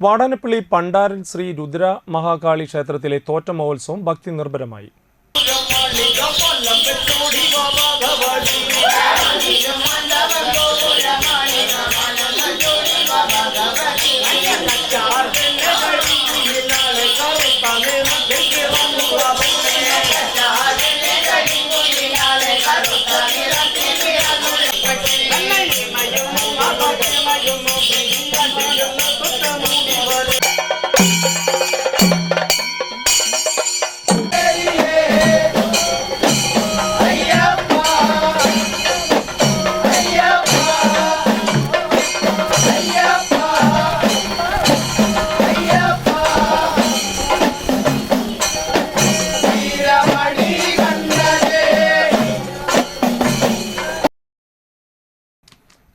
വാടാനപ്പള്ളി പണ്ടാരൻ ശ്രീ രുദ്ര മഹാകാളി ക്ഷേത്രത്തിലെ തോറ്റ മഹോത്സവം ഭക്തി നിർഭരമായി.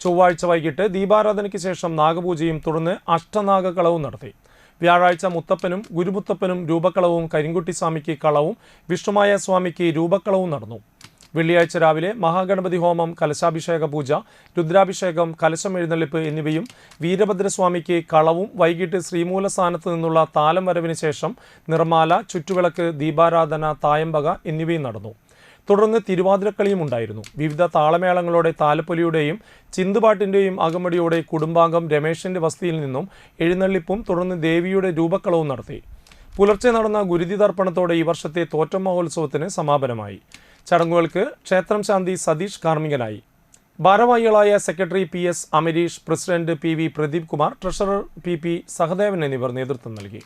ചൊവ്വാഴ്ച വൈകിട്ട് ദീപാരാധനയ്ക്ക് ശേഷം നാഗപൂജയും തുടർന്ന് അഷ്ടനാഗകളവും നടത്തി. വ്യാഴാഴ്ച മുത്തപ്പനും ഗുരുമുത്തപ്പനും രൂപക്കളവും കരിങ്കുട്ടിസ്വാമിക്ക് കളവും വിഷ്ണുമായ സ്വാമിക്ക് രൂപക്കളവും നടന്നു. വെള്ളിയാഴ്ച രാവിലെ മഹാഗണപതി ഹോമം കലശാഭിഷേക പൂജ രുദ്രാഭിഷേകം കലശം എഴുന്നള്ളിപ്പ് എന്നിവയും വീരഭദ്രസ്വാമിക്ക് കളവും വൈകിട്ട് ശ്രീമൂലസ്ഥാനത്ത് നിന്നുള്ള താലം വരവിന് ശേഷം നിർമാല ചുറ്റുവിളക്ക് ദീപാരാധന തായമ്പക എന്നിവയും നടന്നു. തുടർന്ന് തിരുവാതിരക്കളിയും ഉണ്ടായിരുന്നു. വിവിധ താളമേളങ്ങളോടെ താലപ്പൊലിയുടെയും ചിന്തുപാട്ടിന്റെയും അകമടിയോടെ കുടുംബാംഗം രമേശന്റെ വസതിയിൽ നിന്നും എഴുന്നള്ളിപ്പും തുടർന്ന് ദേവിയുടെ രൂപക്കളവും നടത്തി. പുലർച്ചെ നടന്ന ഗുരുതി തർപ്പണത്തോടെ ഈ വർഷത്തെ തോറ്റം മഹോത്സവത്തിന് സമാപനമായി. ചടങ്ങുകൾക്ക് ക്ഷേത്രം ശാന്തി സതീഷ് കാർമികനായി ഭാരവാഹികളായ secretary P S Amareesh president P V Pradeep Kumar treasurer P P Sahadevan എന്നിവർ നേതൃത്വം നൽകി.